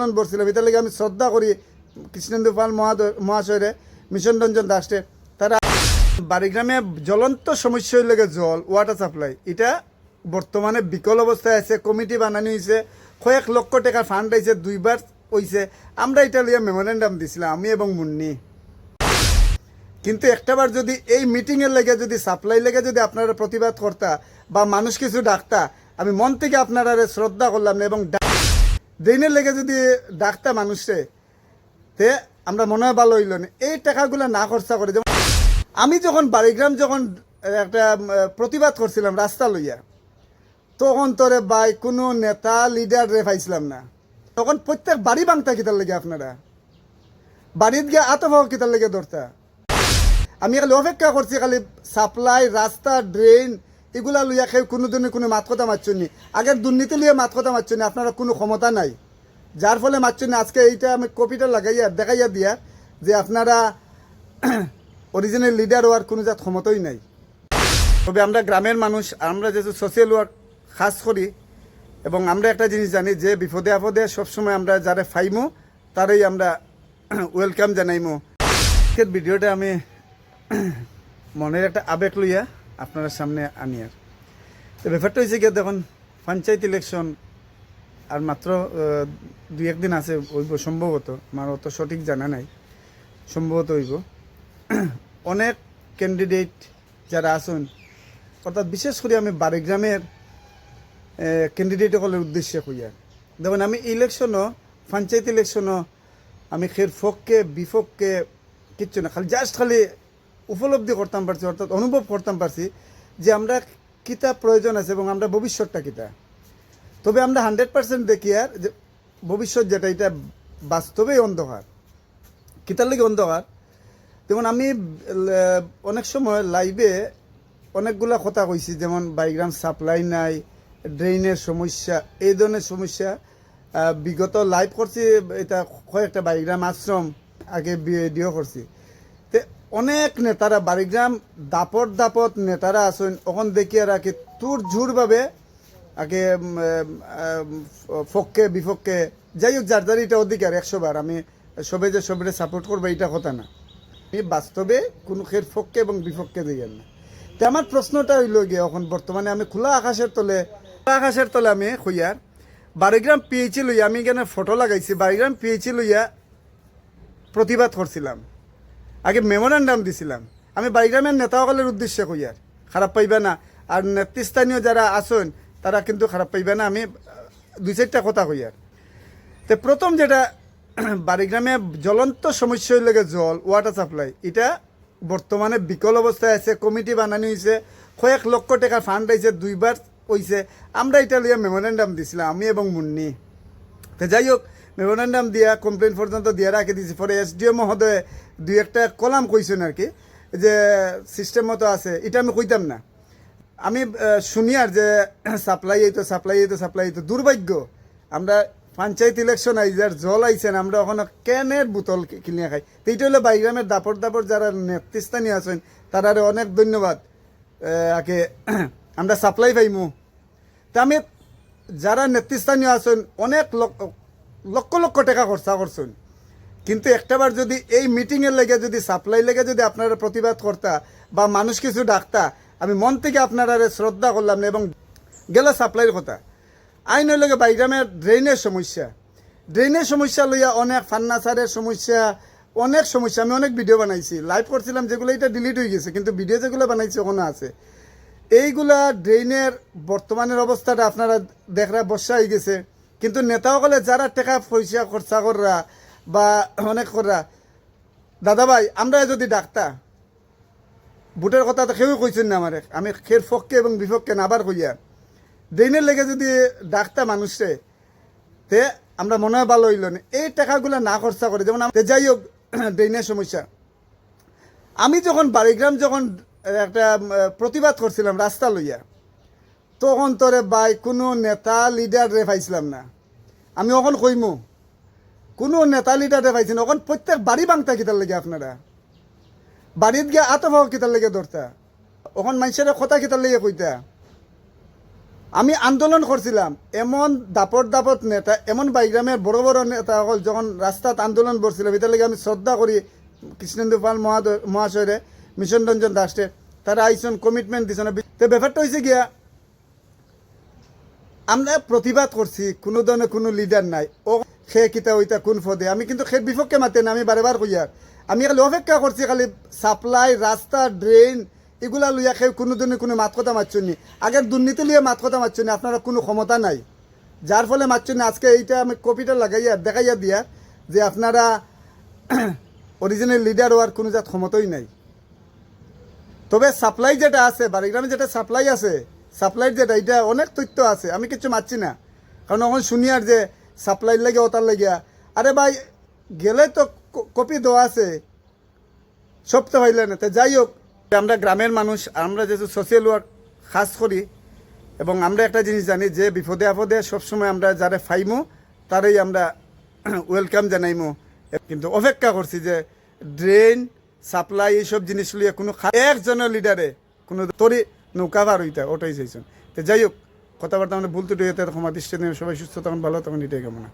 আন্দোলন করছিলাম এটার লাগে আমি শ্রদ্ধা করি কৃষ্ণেন্দু পাল মহাশয়রে, মিশন রঞ্জন দাসে তারা বাড়িগ্রামে জ্বলন্ত সমস্যা হইলে গিয়ে জল ওয়াটার সাপ্লাই এটা বর্তমানে বিকল অবস্থায় আছে, কমিটি বানানো হয়েছে কয়েক লক্ষ টাকা ফান্ড আইছে, দুইবার হইছে। আমরা এটা লিয়ে মেমোরেন্ডাম দিছিলাম, আমি এবং মুন্নি। কিন্তু একটাবার যদি এই মিটিংয়ের লেগে যদি সাপ্লাই লেগে যদি আপনারা প্রতিবাদ করতা বা মানুষ কিছু ডাকতা, আমি মন থেকে আপনারা শ্রদ্ধা করলাম এবং ড্রেনের লেগে যদি ডাকতা মানুষে, তে আমরা মনে হয় ভালো হইল না। এই টাকাগুলো না খরচা করে, যেমন আমি যখন বাড়িগ্রাম যখন একটা প্রতিবাদ করছিলাম রাস্তা লইয়া, তখন তোরে বাই কোনো নেতা লিডার রে পাইছিলাম না। তখন প্রত্যেক বাড়ি বাংতা কিতার লেগে আপনারা। বাড়িত গিয়ে আতভাব কিতার লেগে ধরতা। আমি খালি অপেক্ষা করছি, খালি সাপ্লাই রাস্তা ড্রেন এগুলা লইয়া খেয়ে কোনো দিনে কোনো মাত কথা মারছেন নি। আগের দুর্নীতি লিয়ে মাত কথা মারছেন নি, আপনারা কোনো ক্ষমতা নাই। যার ফলে মারছেন আজকে এইটা আমি কপিটা লাগাইয়া, দেখাইয়া দিয়া যে আপনারা অরিজিনাল লিডার হওয়ার কোনো জাত ক্ষমতাই নাই। তবে আমরা গ্রামের মানুষ, আমরা যেহেতু সোশ্যাল ওয়ার্ক খাস করি, এবং আমরা একটা জিনিস জানি যে বিপদে আপদে সবসময় আমরা যারা ফাইমো, তারই আমরা ওয়েলকাম জানাইমো। ভিডিওটা আমি মনের একটা আবেগ লইয়া আপনার সামনে আনি আর। তো ব্যাপারটা হয়েছে গিয়ে দেখুন, পঞ্চায়েত ইলেকশন আর মাত্র দুই একদিন আছে, হইব সম্ভবত, আমার অত সঠিক জানা নাই, সম্ভবত হইব। অনেক ক্যান্ডিডেট যারা আছেন, অর্থাৎ বিশেষ করে আমি বাড়িগ্রামের ক্যান্ডিডেট সকলের উদ্দেশ্যে কইয়া দেখুন, আমি ইলেকশনও পঞ্চায়েত ইলেকশনও আমি খের ফককে বিফককে কিচ্ছু না, খালি জাস্ট খালি উপলব্ধি করতাম পারছি, অর্থাৎ অনুভব করতাম পারছি যে আমরা কিতা প্রয়োজন আছে এবং আমরা ভবিষ্যৎটা কিতা। তবে আমরা হান্ড্রেড পার্সেন্ট দেখি আর যে ভবিষ্যৎ যেটা, এটা বাস্তবেই অন্ধকার। কিতার লাগে অন্ধকার। যেমন আমি অনেক সময় লাইভে অনেকগুলা কথা কইছি, যেমন বাইগ্রাম সাপ্লাই নাই ড্রেইনের সমস্যা, এই ধরনের সমস্যা। বিগত লাইভ করছি, এটা কয়েকটা বাড়িগ্রাম আশ্রম আগে ভিডিও করছি। অনেক নেতারা, বাড়িগ্রাম দাপট দাপট নেতারা আছেন। ওখান দেখি আর আগে তুর ঝুরভাবে আগে পক্ষে বিপক্ষে যাই হোক, যার যার এটা অধিকার একশো বার আমি সবে যে সবে সাপোর্ট করব এটা কথা না। আমি বাস্তবে কোনো খের পক্ষে এবং বিপক্ষে দিয়েন না। তো আমার প্রশ্নটা হইল গিয়ে এখন বর্তমানে আমি খোলা আকাশের তলে, খোলা আকাশের তলে আমি হইয়ার বারিগ্রাম পিএইচি লইয়া আমি এখানে ফটো লাগাইছি? বারিগ্রাম পিএইচি লইয়া প্রতিবাদ করছিলাম। আগে মেমোরেন্ডাম দিছিলাম। আমি বারিগ্রামের নেতাসকলের উদ্দেশ্যে কইয়ার খারাপ পাইবে না। আর নেতৃস্থানীয় যারা আছেন, তারা কিন্তু খারাপ পাইবে না। আমি দুই চারটা কথা কই আর। তো প্রথম যেটা বাড়িগ্রামে জ্বলন্ত সমস্যা হইলে জল ওয়াটার সাপ্লাই এটা বর্তমানে বিকল অবস্থায় আছে, কমিটি বানানো হয়েছে কয়েক লক্ষ টাকা ফান্ড আইছে, দুইবার হইছে। আমরা এটা লিয়ে মেমোরেন্ডাম দিছিলাম, আমি এবং মুন্নি। তো যাই হোক মেমোরেন্ডাম দিয়া কমপ্লেন পর্যন্ত দিয়ে রাখে দিয়েছি পরে এসডিও মহোদয় দুই একটা কলাম কইছেন আর কি যে সিস্টেম মতো আছে, এটা আমি কইতাম না। আমি শুনি আর যে সাপ্লাই তো সাপ্লাই এই তো সাপ্লাই এই তো। দুর্ভাগ্য, আমরা পঞ্চায়েত ইলেকশন আইজার জল আইছেন, আমরা ওখানে ক্যানের বোতল কিনে খাই। তো এইটা হলো বাইগ্রামের দাপট দাপট, যারা নেতৃস্থানীয় আছেন তারা অনেক ধন্যবাদ। আগে আমরা সাপ্লাই পাইমু। তা আমি, যারা নেতৃস্থানীয় আছেন, অনেক লক্ষ লক্ষ লক্ষ টাকা খরচা করছেন। কিন্তু একটাবার যদি এই মিটিংয়ের লেগে যদি সাপ্লাই লেগে যদি আপনারা প্রতিবাদ করতা বা মানুষ কিছু ডাকতা, আমি মন থেকে আপনারা শ্রদ্ধা করলাম না এবং গেল সাপ্লাইয়ের কথা। আইন হইল বাইগ্রামের ড্রেনের সমস্যা। ড্রেনের সমস্যা লইয়া অনেক ফান্নাসারের সমস্যা, অনেক সমস্যা। আমি অনেক ভিডিও বানাইছি লাইভ করছিলাম, যেগুলো এটা ডিলিট হয়ে গেছে, কিন্তু ভিডিও যেগুলো বানাইছি ওখানে আছে। এইগুলা ড্রেনের বর্তমানের অবস্থাটা আপনারা দেখরা বর্ষা হয়ে গেছে। কিন্তু নেতাসকলে যারা টাকা পয়সা খরচা কররা বা অনেক কররা দাদা ভাই আমরা যদি ডাক্তার ভোটের কথা তো কেউ কইছেন না আমার আমি খের পক্ষে এবং বিপক্ষে না আবার কইয়া। ড্রেনের লেগে যদি ডাক্তার মানুষে, তে আমরা মনে হয় ভালো হইল না। এই টাকাগুলো না খরচা করে, যেমন যাই হোক ড্রেনের সমস্যা। আমি যখন বাড়িগ্রাম যখন একটা প্রতিবাদ করছিলাম রাস্তা লইয়া তখন তোরে বাই কোনো নেতা লিডার রে পাইছিলাম না। আমি ওখন কইমু, কোনো নেতা লিডার পাইছি না ওখন প্রত্যেক বাড়ি বাংতা কিতার লেগে আপনারা। বাড়িত গিয়ে আতভাব কিতার লেগে ধরতা ওখন মানুষের কথা কিতার লেগে কইতা। আমি আন্দোলন করছিলাম, এমন দাপট দাপট নেতা, এমন বাইগ্রামের বড় বড় নেতা সকল যখন রাস্তাত আন্দোলন করছিলাম এটার লাগে আমি শ্রদ্ধা করি কৃষ্ণেন্দু পাল মহাশয়রে মিশন রঞ্জন দাসে তারা আইসন কমিটমেন্ট দিছেন তো ব্যাপারটা হয়েছে গিয়া আমরা প্রতিবাদ করছি, কোনো ধরনের কোনো লিডার নাই। ও সে কিতা ওইটা কোন পদে? আমি কিন্তু খের বিপক্ষে মাতেন আমি বারে বার কইয়ার আমি খালি অপেক্ষা করছি, খালি সাপ্লাই রাস্তা ড্রেন এগুলা লইয়া খেয়ে কোনো ধরনের কোনো মাত কথা মারছেন নি। আগের দুর্নীতি লইয়া মাত কথা মারছেন নি, আপনারা কোনো ক্ষমতা নাই। যার ফলে মারছেন না, আজকে এইটা আমি কপিটা লাগাইয়া, দেখাইয়া দিয়া যে আপনারা অরিজিনাল লিডার হওয়ার কোনো জাত ক্ষমতাই নাই। তবে সাপ্লাই যেটা আছে, বাড়িগ্রামে যেটা সাপ্লাই আছে সাপ্লাই যেটা, এটা অনেক তথ্য আছে, আমি কিছু মারছি না। কারণ এখন শুনি আর যে সাপ্লাই লাগে ওটার লাগিয়া আরে ভাই, গেলে তো কপি দেওয়া আছে। সব তো হইলে না। তো যাই হোক আমরা গ্রামের মানুষ, আমরা যেহেতু সোশ্যাল ওয়ার্ক খাস করি, এবং আমরা একটা জিনিস জানি যে বিপদে আপদে সবসময় আমরা যারা ফাইমো, তারই আমরা ওয়েলকাম জানাইমো। কিন্তু অপেক্ষা করছি যে ড্রেন সাপ্লাই এইসব জিনিস লিয়ে কোনো একজনের লিডারে কোনো তরি নৌকা আর হইতা, ওটাই চাইছেন। তো যাই হোক, কথাবার্তা ভুল ত্রুটি হতে ক্ষমা দৃষ্টি সবাই সুস্থ তখন ভালো তখন এটাই কামনা।